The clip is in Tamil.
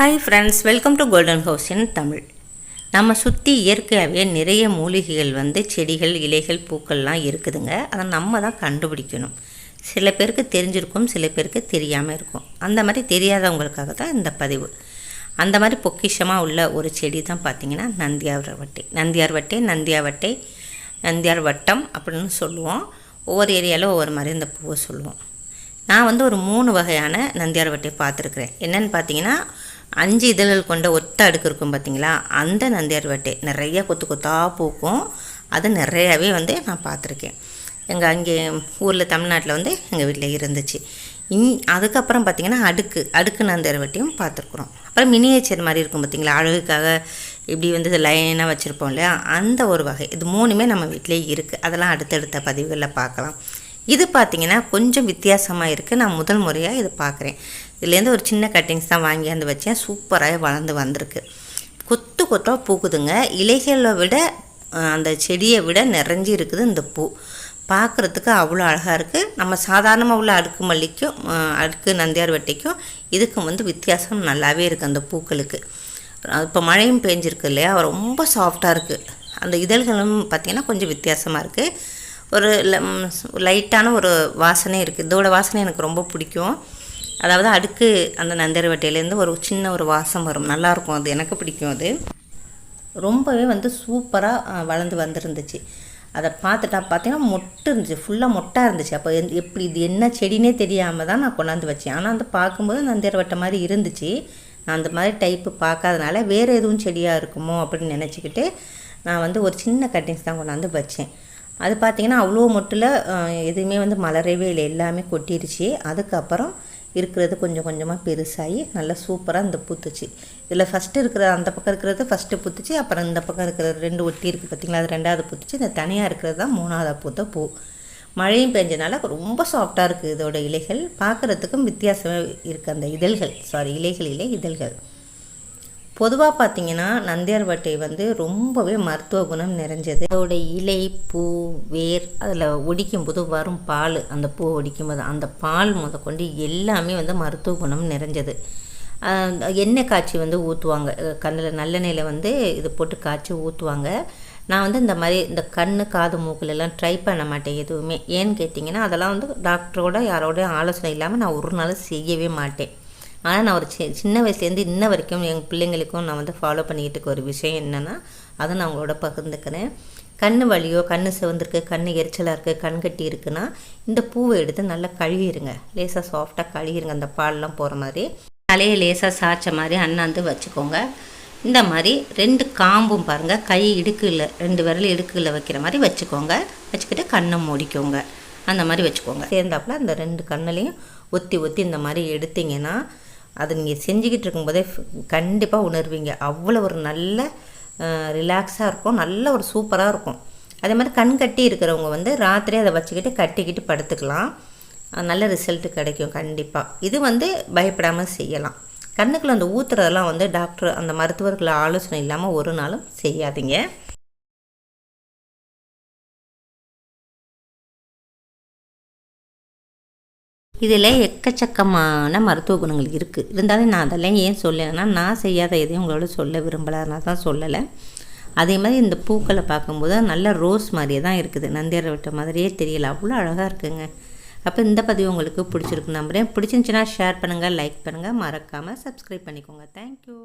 Hi friends welcome to golden house in Tamil நம்ம சுற்றி இயற்கையாகவே நிறைய மூலிகைகள் வந்து செடிகள் இலைகள் பூக்கள்லாம் இருக்குதுங்க. அதை நம்ம தான் கண்டுபிடிக்கணும். சில பேருக்கு தெரிஞ்சிருக்கும் சில பேருக்கு தெரியாமல் இருக்கும். அந்த மாதிரி தெரியாதவங்களுக்காக தான் இந்த பதிவு. அந்த மாதிரி பொக்கிஷமாக உள்ள ஒரு செடி தான் பார்த்திங்கன்னா நந்தியார் வட்டை. நந்தியார் வட்டை நந்தியாவட்டை நந்தியார் வட்டம் அப்படின்னு சொல்லுவோம். ஒவ்வொரு ஏரியாவில் ஒவ்வொரு மாதிரி இந்த பூவை சொல்லுவோம். நான் வந்து ஒரு மூணு வகையான நந்தியார் வட்டை பார்த்துருக்குறேன். என்னென்னு பார்த்தீங்கன்னா அஞ்சு இதழ்கள் கொண்ட ஒத்த அடுக்கு இருக்கும் பார்த்தீங்களா அந்த நந்தியார் வட்டை. நிறைய கொத்து கொத்தாக பூக்கும். அது நிறையாவே வந்து நான் பார்த்துருக்கேன். எங்கள் அங்கே ஊரில் தமிழ்நாட்டில் வந்து எங்கள் வீட்டில் இருந்துச்சு. இன் அதுக்கப்புறம் பார்த்திங்கன்னா அடுக்கு அடுக்கு நந்தியார் வட்டையும் பார்த்துருக்குறோம். அப்புறம் மினியேச்சர் மாதிரி இருக்கும் பார்த்திங்களா அழகுக்காக இப்படி வந்து லைனாக வச்சுருப்போம் இல்லையா? அந்த ஒரு வகை. இது மூணுமே நம்ம வீட்டிலே இருக்குது அதெல்லாம் அடுத்தடுத்த பதிவுகளில் பார்க்கலாம். இது பார்த்திங்கன்னா கொஞ்சம் வித்தியாசமாக இருக்குது நான் முதல் முறையாக இதை பார்க்குறேன் இதுலேருந்து ஒரு சின்ன கட்டிங்ஸ் தான் வாங்கியாந்து வச்சேன். சூப்பராக வளர்ந்து வந்திருக்கு. கொத்து கொத்தாக பூக்குதுங்க. இலைகளை விட அந்த செடியை விட நிறைஞ்சி இருக்குது இந்த பூ. பார்க்குறதுக்கு அவ்வளோ அழகாக இருக்குது நம்ம சாதாரணமாக உள்ள அடுக்கு மல்லிக்கும் அடுக்கு நந்தியார் வெட்டைக்கும் இதுக்கும் வந்து வித்தியாசம் நல்லாவே இருக்குது அந்த பூக்களுக்கு. இப்போ மழையும் பெஞ்சிருக்கு இல்லையா? ரொம்ப சாஃப்டாக இருக்குது அந்த இதழ்களும் பார்த்திங்கன்னா கொஞ்சம் வித்தியாசமாக இருக்குது ஒரு லைட்டான ஒரு வாசனை இருக்குது இதோட வாசனை எனக்கு ரொம்ப பிடிக்கும். அதாவது அடுக்கு அந்த நந்தர் வட்டையிலேருந்து ஒரு சின்ன ஒரு வாசம் வரும். நல்லாயிருக்கும் அது. எனக்கு பிடிக்கும் அது. ரொம்பவே வந்து சூப்பராக வளர்ந்து வந்துருந்துச்சு. அதை பார்த்துட்டா பார்த்தீங்கன்னா மொட்டு இருந்துச்சு. ஃபுல்லாக மொட்டாக இருந்துச்சு. அப்போ எப்படி இது என்ன செடினே தெரியாமல் தான் நான் கொண்டாந்து வச்சேன். ஆனால் அந்த பார்க்கும்போது நந்தர் வட்டை மாதிரி இருந்துச்சு. நான் அந்த மாதிரி டைப்பு பார்க்காதனால வேறு எதுவும் செடியாக இருக்குமோ அப்படின்னு நினச்சிக்கிட்டு நான் வந்து ஒரு சின்ன கட்டிங்ஸ் தான் கொண்டாந்து வச்சேன். அது பார்த்திங்கன்னா அவ்வளோ மொட்டில் எதுவுமே வந்து மலரவே இல்லை. எல்லாமே கொட்டிருச்சு. அதுக்கப்புறம் இருக்கிறது கொஞ்சம் கொஞ்சமாக பெருசாகி நல்லா சூப்பராக இந்த பூத்துச்சு. இதில் ஃபஸ்ட்டு இருக்கிற அந்த பக்கம் இருக்கிறது ஃபஸ்ட்டு பூத்துச்சு. அப்புறம் இந்த பக்கம் இருக்கிற ரெண்டு ஒட்டி இருக்குது பார்த்திங்களா அது ரெண்டாவது பூத்துச்சு. இந்த தனியாக இருக்கிறது தான் மூணாவது பூத்த பூ. மழையும் பெஞ்சனால ரொம்ப சாஃப்டாக இருக்குது இதோட இலைகள். பார்க்குறதுக்கும் வித்தியாசமாக இருக்குது அந்த இதழ்கள். சாரி இலைகள் இல்லை இதழ்கள். பொதுவாக பார்த்தீங்கன்னா நந்தியார் வட்டை வந்து ரொம்பவே மருத்துவ குணம் நிறைஞ்சது. அதோட இலை பூ வேர் அதில் ஒடிக்கும் போது வரும் பால். அந்த பூ ஒடிக்கும் போது அந்த பால் முதற்கொண்டு எல்லாமே வந்து மருத்துவ குணம் நிறைஞ்சது. எண்ணெய் காய்ச்சி வந்து ஊற்றுவாங்க கண்ணில் நல்லெண்ணெயில் வந்து இது போட்டு காய்ச்சி ஊற்றுவாங்க நான் வந்து இந்த மாதிரி இந்த கண் காது மூக்கிலெல்லாம் ட்ரை பண்ண மாட்டேன் எதுவுமே. ஏன்னு கேட்டிங்கன்னா அதெல்லாம் வந்து டாக்டரோட யாரோட ஆலோசனை இல்லாமல் நான் ஒரு நாள் செய்யவே மாட்டேன். ஆனால் நான் ஒரு சி சின்ன வயசுலேருந்து இன்ன வரைக்கும் எங்கள் பிள்ளைங்களுக்கும் நான் வந்து ஃபாலோ பண்ணிக்கிட்டு இருக்க ஒரு விஷயம் என்னென்னா அதை நான் அவங்களோட பகிர்ந்துக்கிறேன். கண் வலியோ கண் சிவந்திருக்கு கண் எரிச்சலாக இருக்குது கண் கட்டி இருக்குன்னா இந்த பூவை எடுத்து நல்லா கழுகிருங்க லேசாக சாஃப்டாக கழுகிருங்க அந்த பால்லாம் போகிற மாதிரி. தலையை லேசாக சாய்ச்ச மாதிரி அண்ணாந்து வச்சுக்கோங்க. இந்த மாதிரி ரெண்டு காம்பும் பாருங்கள் கை இடுக்கில் ரெண்டு விரல் இடுக்கில் வைக்கிற மாதிரி வச்சுக்கோங்க. வச்சுக்கிட்டு கண்ணை மூடிக்கோங்க. அந்த மாதிரி வச்சுக்கோங்க. சேர்ந்தாப்புல அந்த ரெண்டு கண்ணுலையும் ஒத்தி ஒத்தி இந்த மாதிரி எடுத்திங்கன்னா அதை நீங்கள் செஞ்சுக்கிட்டு இருக்கும்போதே கண்டிப்பாக உணர்வீங்க. அவ்வளோ ஒரு நல்ல ரிலாக்ஸாக இருக்கும். நல்ல ஒரு சூப்பராக இருக்கும். அதே மாதிரி கண் கட்டி இருக்கிறவங்க வந்து ராத்திரி அதை வச்சுக்கிட்டு கட்டிக்கிட்டு படுத்துக்கலாம். நல்ல ரிசல்ட்டு கிடைக்கும் கண்டிப்பாக இது வந்து பயப்படாமல் செய்யலாம். கண்ணுக்குள்ள அந்த ஊற்றுறதெல்லாம் வந்து டாக்டர் அந்த மருத்துவர்கள் ஆலோசனை இல்லாமல் ஒரு நாளும் செய்யாதீங்க. இதில் எக்கச்சக்கமான மருத்துவ குணங்கள் இருக்குது. இருந்தாலும் நான் அதெல்லாம் ஏன் சொல்லலைன்னா நான் செய்யாத எதையும் உங்களோட சொல்ல விரும்பலை. தான் சொல்லலை. அதே மாதிரி இந்த பூக்களை பார்க்கும்போது நல்ல ரோஸ் மாதிரியே தான் இருக்குது. நந்தியார் விட்ட மாதிரியே தெரியல. அவ்வளோ அழகாக இருக்குங்க. அப்போ இந்த பதிவு உங்களுக்கு பிடிச்சிருக்கு நம்புறேன் பிடிச்சிருந்துச்சின்னா ஷேர் பண்ணுங்கள் லைக் பண்ணுங்கள். மறக்காமல் சப்ஸ்கிரைப் பண்ணிக்கோங்க. தேங்க்யூ